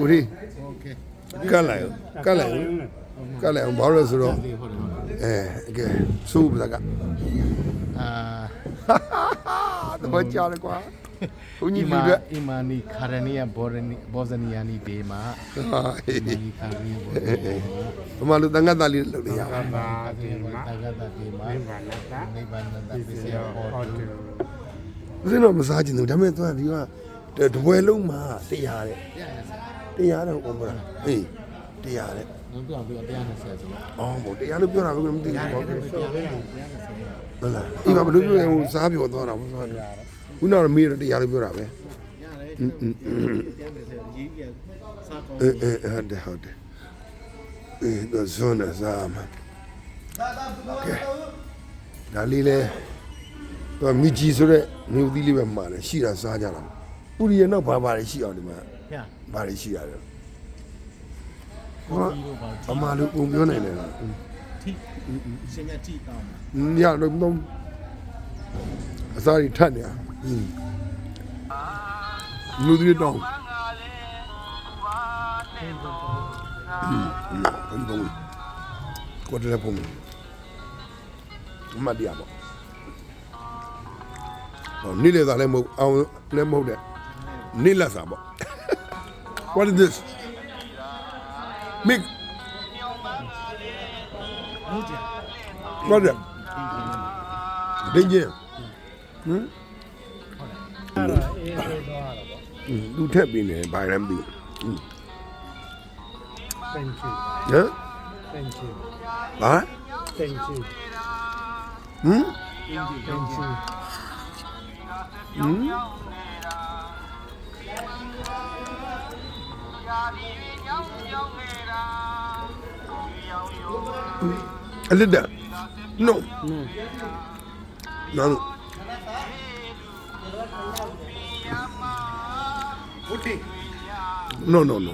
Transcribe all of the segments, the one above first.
ကိုရီကတ်လိုက်အောင်ကတ်လိုက်အောင်ကတ်လိုက်အောင်ဘာလို့လဲဆိုတော့အဲကဲစူးပလကအာတော့ကြားလေကွာဘုန်းကြီးဒီကအိမာနီခါရနီယာဘော်ရနီဘော်ဇနီယာနီဒေမာအိမာနီခါရနီယာဘော်ရနီဘမလူတန်ခတ်တာလေးလုပ်လိုက်ရပါဘာဒေမာတန်ခတ်တာဒေမာနိဗ္ဗာန်တာနိဗ္ဗာန်တာပစ္စယဟောတုဦးဇင်းတော့မစားကျင်ဘူးဒါပေမဲ့သူကဒီကတပွဲလုံးမှာတရားတဲ့ တရားတဲ့ဟောမလားဟေးတရားတဲ့ငါပြောပြော120ဆိုတော့အော်ဘုတရားလို့ပြောတာဘယ်လိုမသိဘူးပေါ့120ဟုတ်လားဒီမှာဘယ်လိုပြောရင်ဟိုစားပြောသွားတာဘုရားခုနကတော့မေးတော့တရားလို့ပြောတာပဲရတယ်120ရေးရစားကောင်းအေးအေးဟုတ်တယ်ဟုတ်တယ်အေးတော့ဇွန်းနဲ့စားမှာကဲဒါလေးလေတော့မြကြီးဆိုတဲ့မြို့သီးလေးပဲမှာတယ်ရှိတာစားကြတာ ပူရီရဲ့နောက်ဘာဘာတွေရှိအောင်ဒီမှာရဘာတွေရှိရတယ်ကိုကြီးတို့ပါအမလူပုံပြောနိုင်တယ်လားထိရှင်ရထိတောင်းညတော့တော့အစားကြီးထတ်နေရလူတွေတောင်းဘယ်လိုကိုတယ်ပုံမတ်ရပါဟောနိလေသာလည်းမဟုတ်အောင်လည်းမဟုတ်တဲ့ နိလက်စာပေါ့ What is this? Mick ဟုတ်ကြ What is it? ဒင်းကျင်ဟမ်အဲ့ဒါအေးအေးသွားတာပေါ့လူထက်ပြီးနေဘာရမ်းပြီး I did that. No. No. No. No, no, no.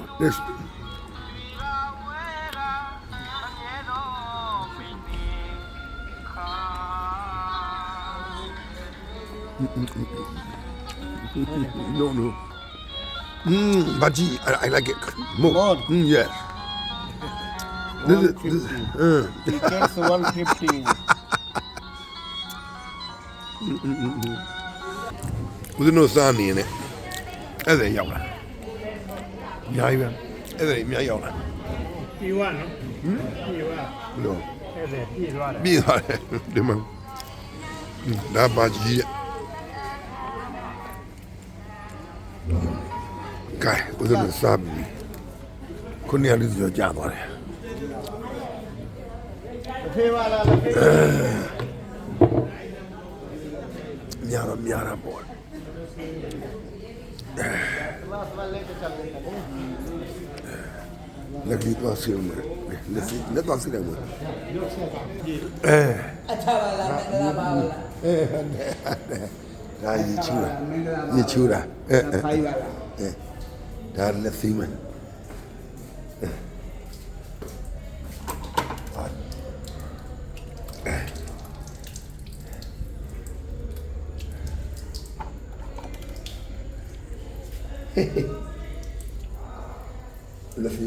No, no. Mm baji I, I like it more More. mm, yes this is, this is, uh, Tickets 150ဦးဇင်းတို့စားနေရင်လည်းအဲ့ဒါရောက်လာအများကြီးပဲအဲ့ဒါအများကြီးရောက်လာပြီးွားနော်ဟမ်ပြီးွားဘယ်လိုအဲ့ဒါပြီးသွားတယ်ပြီးသွားတယ်ဒီမှာဟွန်းဒါပါကြီးရဲ့ ဦးဇင်းတို့စားပြီခုနကလေးဆိုကြာသွားတယ်ဖေးပါလားဖေးများတော့များတာပေါ့လက်ကြီးသွားစီအောင်မယ်လက်စီလက်သွားစီတယ်မယ်အဲအချပါလားမင်္ဂလာပါလားအဲဒါရချူတာရချူတာအဲအဲ အဲဒါလက်စီမယ်လက်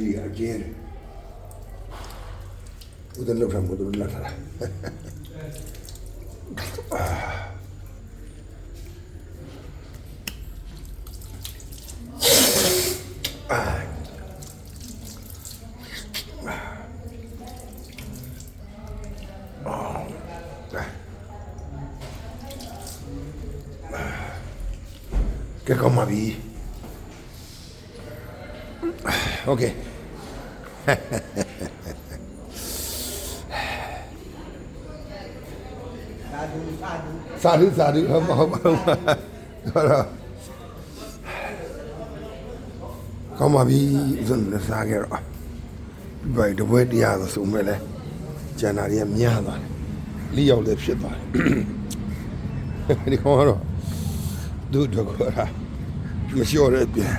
ကျင်းဦးတယ်လောက်ထားမို့လို့လက်ထားတာကဲကောင်းပါပြီโอเค စာဓုစာဓုဟုတ်ပါဟုတ်ပါဟုတ်ပါတော့ကောင်းပါပြီဥစဉ်နဲ့စားကြတော့ဘယ်တပွဲတရားဆိုဆိုမဲ့လဲကျန်တာတွေကများသွားတယ် လီရောက်လည်းဖြစ်သွားတယ်ဒီကောင်ကတော့ဒုဒုက္ခရာမလျှော်တဲ့ပြန်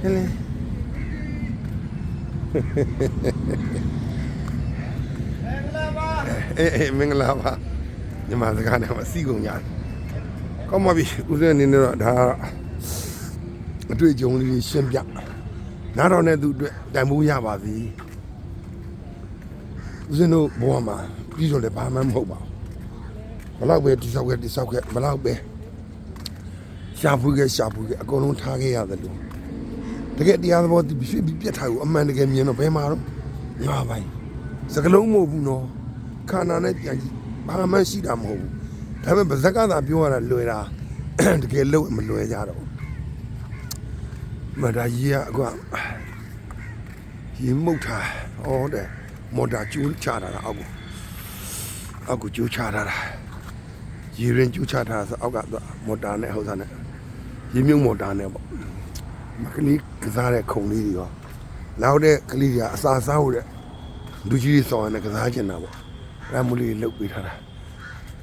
ဟဲ့လေအေးအေးမင်္ဂလာပါညီမစကားနဲ့မစီကုန်ရတယ်ကောင်းပါပြီဦးဇင်းအနေနဲ့တော့ဒါအတွေ့အကြုံလေးတွေရှင်းပြနားတော်နဲ့သူအတွက်တန်ဖိုးရပါသည် ဦးဇင်းတို့ဘဝမှာပြီးတော့လည်းဘာမှမဟုတ်ပါဘူးဘလောက်ပဲတိဆောက်ခဲ့တိဆောက်ခဲ့ဘလောက်ပဲရှာဖွေခဲ့ရှာဖွေခဲ့အကုန်လုံးထားခဲ့ရတယ်လို့တကယ်တရားသဘောတည်ဖြစ်ပြီးပြတ်ထားကိုအမှန်တကယ်မြင်တော့ဘယ်မှာတော့ငါပိုင်စကလုံးမဟုတ်ဘူးနော်ခန္ဓာနဲ့ပြန်ကြည့်ဘာမှရှိတာမဟုတ်ဘူးဒါပေမဲ့ဗဇက်ကသာပြောရတာလွယ်တာတကယ်လို့မလွယ်ကြတော့ဘူးမဒါကြီးကအခုကရေမှုတ်ထားဟောတဲ့ မော်တာကျိုးချတာလားအောက်ကိုအောက်ကိုကျိုးချတာလားရေရင်ကျိုးချတာဆိုအောက်ကသူကမော်တာနဲ့ဟောစားနဲ့ရေမြုပ်မော်တာနဲ့ပေါ့မကလေးကစားတဲ့ခုံလေးတွေရောလောက်တဲ့ကလေးတွေကအစာစားဖို့တဲ့လူကြီးတွေဆောင်ရတဲ့ကစားကျင်တာပေါ့အဲဒါမလေးလှုပ်ပေးထားတာ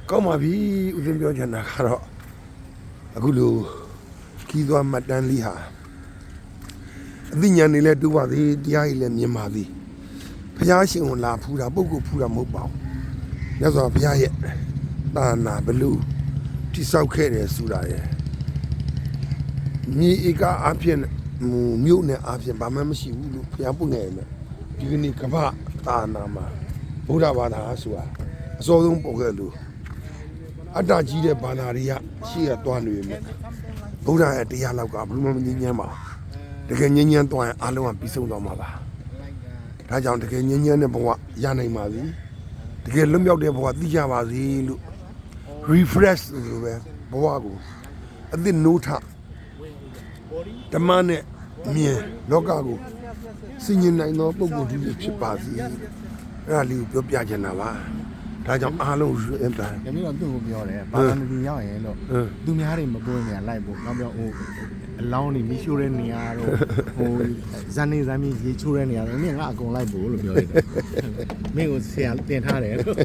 ကောင်းပါပြီဦးဇင်းပြောချင်တာကတော့အခုလိုခီးသွားမှတ်တမ်းလေးဟာအသိဉာဏ်တွေလည်းတူပါသေးတရားကြီးလည်းမြင်ပါသေး ဘုရားရှင်ကိုလာဖူးတာပုဂ္ဂိုလ်ဖူးတာမဟုတ်ပါဘူးမြတ်စွာဘုရားရဲ့တာနာဘလူတိဆောက်ခဲ့တယ်ဆိုတာရဲ့မြေဧကအဖြစ်ဟိုမြို့နယ်အဖြစ်ဘာမှမရှိဘူးလို့ဘုရားပုတ်နေတယ်ဒီကနေ့ကမ္ဘာတာနာမှာဗုဒ္ဓဘာသာဆိုတာအစောဆုံးပေါ်ခဲ့လို့အတ္တကြီးတဲ့ဘာသာတွေကရှေ့ကတွားနေပြီမြတ်ဗုဒ္ဓရဲ့တရားလောက်ကဘယ်လိုမှမငြင်းညမ်းပါဘူးတကယ်ငြင်းညမ်းတွားရင်အားလုံးကပြီးဆုံးသွားမှာပါ ဒါကြောင့်တကယ်ငြင်းညမ်းတဲ့ဘဝရနိုင်ပါစေတကယ်လွတ်မြောက်တဲ့ဘဝသိကြပါစေလို့ refresh လို့ပဲဘဝကိုအသစ်နိုးထဓမ္မနဲ့မြင်လောကကိုစင်ញင်နိုင်သောပုဂ္ဂိုလ်ကြီးဖြစ်ပါစေအဲ့ဒါလေးကိုပြောပြချင်တာပါဒါကြောင့်အားလုံးအင်တာ။ဒါမျိုးတော့သူ့ကိုပြောတယ်။ဘာသာမတီရောက်ရင်လို့ဟမ်သူများတွေမပွင့်နေရလိုက်ဖို့နောက်ပြောဟို အလောင်းတွေမီးရှို့တဲ့နေရာတော့ဟိုဇန်နေဇန်မီရေချိုးတဲ့နေရာတော့မင်းငါအကုန်လိုက်ဖို့လို့ပြောလိုက်တယ်။မင်းကိုဆရာတင်ထားတယ်လို့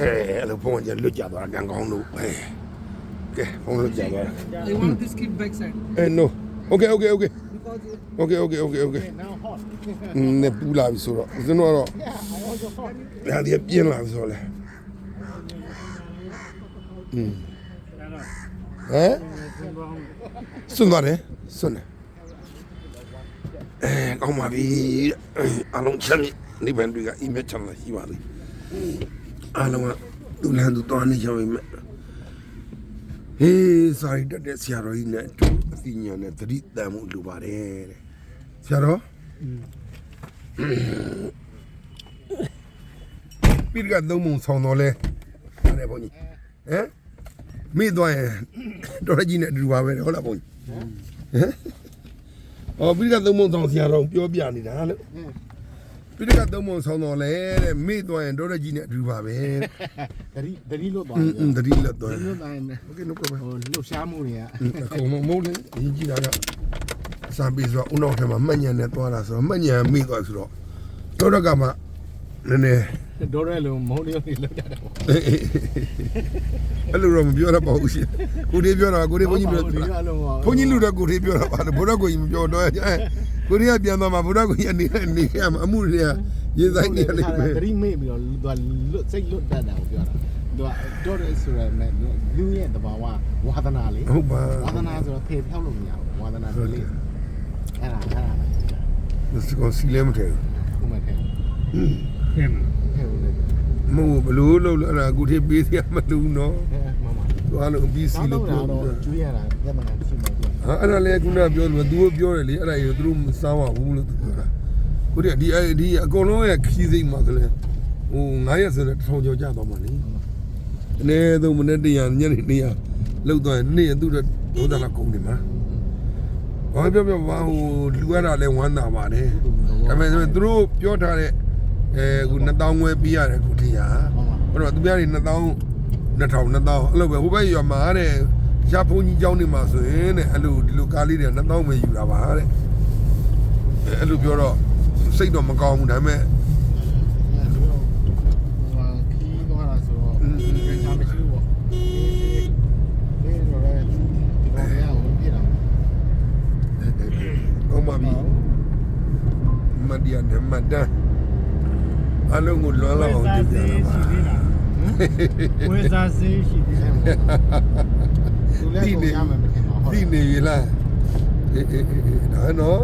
အဲအဲ့လိုဖုန်းကလွတ်ကြသွားတာကံကောင်းလို့အဲကဲဖုန်းလွတ်ကြသွားတာ They want this keep backside အဲ no okay okay okay because it- okay okay okay okay ။ Now hot. နေပူလာပြီဆိုတော့ဦးဇင်းတို့ကတော့ Yeah, I also hot. ဒါဒီပြင်းလာပြီဆိုတော့လေอืมအဲ့တော့ ဟမ်သင်ပေါင်းစွန့်သွားတယ်စွန့်တယ်အဲကောင်းပါပြီအလုံးချမ်းမြေနိဗ္ဗာန်တွေကအိမ်မက်ချမ်းသာရှိပါလိမ့်အလုံးကသူလန်သူတော်နေကြပြီမဲ့ဟေးစာရီတက်တဲ့ဆရာတော်ကြီးနဲ့အတူအသိဉာဏ်နဲ့သတိတန်မှုလိုပါတယ်တဲ့ဆရာတော်ပိရကသုံးမုံဆောင်တော်လဲအဲ့ဘုန်းကြီးဟမ် မိသွားရင်တော်ရကြီးနဲ့အတူပါပဲဟုတ်လားဘုန်းကြီးဟမ်အော်ပိရကသုံးမုံဆောင်ဆရာတော်ပြောပြနေတာလို့ပိရကသုံးမုံဆောင်တော်လဲတဲ့မိသွားရင်တော်ရကြီးနဲ့အတူပါပဲတဲ့ တတိတတိလွတ်သွား อื တယ် มๆတတိလက်သွား တတိလွတ်သွားရင် โอเค no problem ဟိုလှုပ်ရှားမှုတွေက အကုန်လုံးမဟုတ်လေအရင်ကြည့်တာကအစာပေးဆိုတော့ဦးနောက်ထဲမှာမှတ်ညံနဲ့သွားတာဆိုတော့မှတ်ညံမိသွားဆိုတော့တော်တော့ကမှနည်းနည်း ဒေါ်ရဲလုံးမဟုတ်လေးတွေလောက်ကြတယ်ပေါ့ အဲ့လိုတော့မပြောတတ်ပါဘူးရှင်ကိုလေးပြောတာကိုလေးဘုန်းကြီးပြောဒီတာကလုံးပါဘုန်းကြီးလူတော့ကိုလေးပြောတာပါဘုရားကိုကြီးမပြောတော့အဲကိုလေးကပြန်သွားမှာဘုရားကိုကြီးအနေနဲ့နေရမှာအမှုတွေကရေးဆိုင်နေရလိမ့်မယ်တတိမိတ်ပြီးတော့သူကလွတ်စိတ်လွတ်တတ်တာကိုပြောတာသူကဒေါ်ရဲဆိုရယ်လူရဲ့တဘာဝဝါသနာလေဟုတ်ပါဝါသနာဆိုတော့ဖေဖြောက်လို့မရဘူးဝါသနာဆိုလေအဲ့ဒါအဲ့ဒါစကောစီလဲမထဲခုမှထဲသင်ထဲဦးလေ မဟုတ်ဘလို့လို့အဲ့ဒါကိုထေးပေးစရာမလိုနော်အဲမမသွားလို့ပြီးစီစီလို့လို့ပြောပြောတော့ကျွေးရတာပြဿနာရှိမှာပြဟာအဲ့ဒါလေခုနကပြောလို့သူတို့ပြောတယ်လေအဲ့ဒါကြီးသူတို့မစားပါဘူးလို့သူပြောတာခုတည်းဒီအဲ့ဒီအကုန်လုံးရဲ့ခီးစိတ်မှာကလေးဟို9ရက်ဆိုတော့ထောင်ကျော်ကြသွားမှာလေအနည်းဆုံးမနေ့တရညနေနေရလောက်သွားရင်နေ့သူတို့ဒုဒလာကုန်နေမှာဘာပြောပြောဘာဟိုလူရတာလဲဝမ်းသာပါတယ်ဒါပေမဲ့သူတို့ပြောထားတဲ့ အဲခု2000ဝယ်ပေးရတယ်ခုတည်းဟာအဲ့တော့သူများတွေ2000 2000 2000အဲ့လိုပဲဟိုဘက်ရွာမှာတဲ့ရဖုန်ကြီးကျောင်းနေမှာဆိုရင်တဲ့အဲ့လိုဒီလိုကားလေးတွေ2000ပဲယူတာပါတဲ့အဲ့လိုပြောတော့စိတ်တော့မကောင်းဘူးဒါပေမဲ့ခီးသွားတာဆိုတော့ပြန်ချမရှိဘူးပေါ့ဒီလိုလဲဒီကောင်ရအောင်ပြတာကောင်းပါပြီမတ်ဒီယာနဲ့မတ်တန် အလုံးကိုလွှမ်းလောက်အောင်ကြည့်ပြတာပါဝေစာစေးရှိသေးတယ်သူလည်းကိုရမယ်မထင်ပါဟုတ်သိနေပြီလားအေးအေးအေးဒါနော်